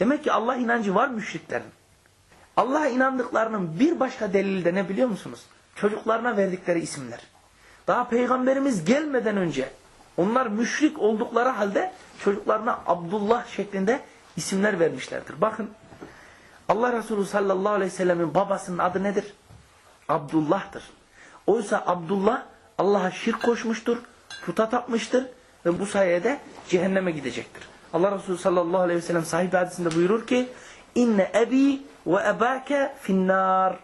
Demek ki Allah inancı var müşriklerin. Allah'a inandıklarının bir başka delili de ne biliyor musunuz? Çocuklarına verdikleri isimler. Daha peygamberimiz gelmeden önce onlar müşrik oldukları halde çocuklarına Abdullah şeklinde isimler vermişlerdir. Bakın Allah Resulü sallallahu aleyhi ve sellemin babasının adı nedir? Abdullah'tır. Oysa Abdullah Allah'a şirk koşmuştur, puta tapmıştır ve bu sayede cehenneme gidecektir. Allah Resulü sallallahu aleyhi ve sellem sahih hadisinde buyurur ki inne ebi ve ebake finnar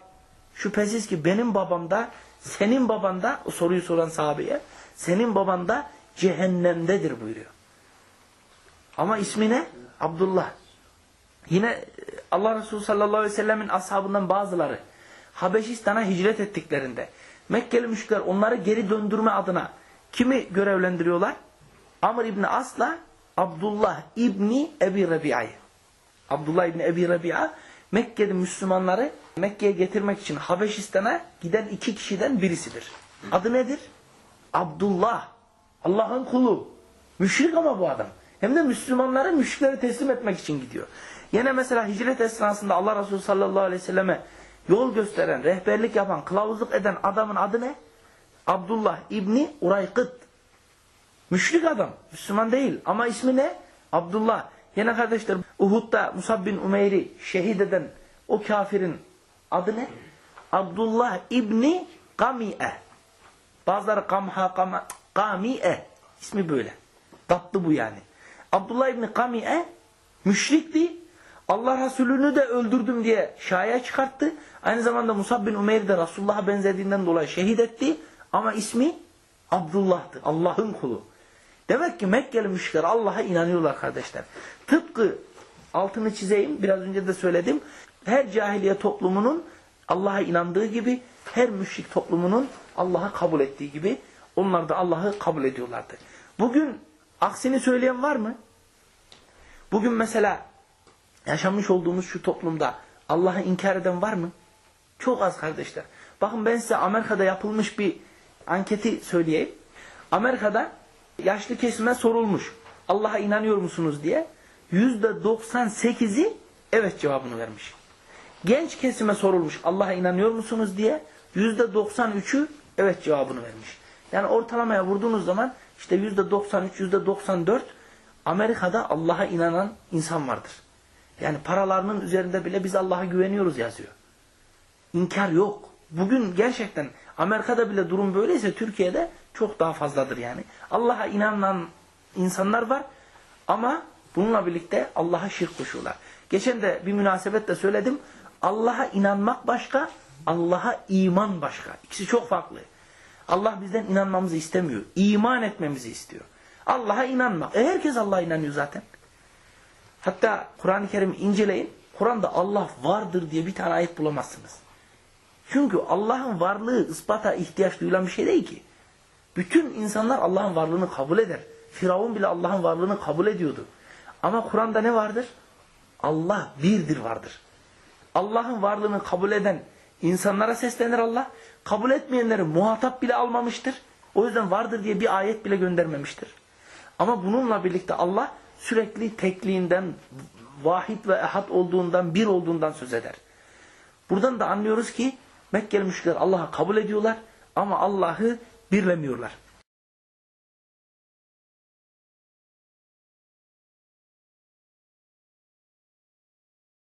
şüphesiz ki benim babam da senin baban da o soruyu soran sahabeye senin baban da cehennemdedir buyuruyor. Ama ismi ne? Abdullah. Yine Allah Resulü sallallahu aleyhi ve sellemin ashabından bazıları Habeşistan'a hicret ettiklerinde Mekkeli müşrikler onları geri döndürme adına kimi görevlendiriyorlar? Amr İbni As'la Abdullah İbni Ebi Rabi'a'yı. Abdullah İbni Ebi Rabi'a Mekke'de Müslümanları Mekke'ye getirmek için Habeşistan'a giden iki kişiden birisidir. Adı nedir? Abdullah. Allah'ın kulu. Müşrik ama bu adam. Hem de Müslümanları müşriklere teslim etmek için gidiyor. Yine mesela hicret esnasında Allah Resulü sallallahu aleyhi ve selleme yol gösteren, rehberlik yapan, kılavuzluk eden adamın adı ne? Abdullah İbni Uraykıt. Müşrik adam. Müslüman değil. Ama ismi ne? Abdullah. Yine kardeşler Uhud'da Musab bin Umeyr'i şehit eden o kafirin adı ne? Abdullah İbni Kami'e. Bazıları Kamha Kama, Kami'e. İsmi böyle. Tatlı bu yani. Abdullah İbni Kami'e müşrikti. Allah Resulü'nü de öldürdüm diye şaya çıkarttı. Aynı zamanda Musab bin Umeyr de Resulullah'a benzediğinden dolayı şehit etti. Ama ismi Abdullah'tı. Allah'ın kulu. Demek ki Mekkeli müşrikler Allah'a inanıyorlar kardeşler. Tıpkı altını çizeyim biraz önce de söyledim. Her cahiliye toplumunun Allah'a inandığı gibi her müşrik toplumunun Allah'a kabul ettiği gibi onlar da Allah'ı kabul ediyorlardı. Bugün aksini söyleyen var mı? Bugün mesela yaşamış olduğumuz şu toplumda Allah'ı inkar eden var mı? Çok az kardeşler. Bakın ben size Amerika'da yapılmış bir anketi söyleyeyim. Amerika'da yaşlı kesime sorulmuş. Allah'a inanıyor musunuz diye. %98'i evet cevabını vermiş. Genç kesime sorulmuş Allah'a inanıyor musunuz diye. %93'ü evet cevabını vermiş. Yani ortalamaya vurduğunuz zaman işte %93, %94 Amerika'da Allah'a inanan insan vardır. Yani paralarının üzerinde bile biz Allah'a güveniyoruz yazıyor. İnkar yok. Bugün gerçekten Amerika'da bile durum böyleyse Türkiye'de çok daha fazladır yani. Allah'a inanan insanlar var ama bununla birlikte Allah'a şirk koşuyorlar. Geçen de bir münasebetle söyledim. Allah'a inanmak başka, Allah'a iman başka. İkisi çok farklı. Allah bizden inanmamızı istemiyor. İman etmemizi istiyor. Allah'a inanmak. E herkes Allah'a inanıyor zaten. Hatta Kur'an-ı Kerim'i inceleyin. Kur'an'da Allah vardır diye bir tane ayet bulamazsınız. Çünkü Allah'ın varlığı ispata ihtiyaç duyulan bir şey değil ki. Bütün insanlar Allah'ın varlığını kabul eder. Firavun bile Allah'ın varlığını kabul ediyordu. Ama Kur'an'da ne vardır? Allah birdir vardır. Allah'ın varlığını kabul eden insanlara seslenir Allah. Kabul etmeyenleri muhatap bile almamıştır. O yüzden vardır diye bir ayet bile göndermemiştir. Ama bununla birlikte Allah sürekli tekliğinden, vahid ve ehad olduğundan, bir olduğundan söz eder. Buradan da anlıyoruz ki Mekkeli müşrikler Allah'ı kabul ediyorlar ama Allah'ı birlemiyorlar.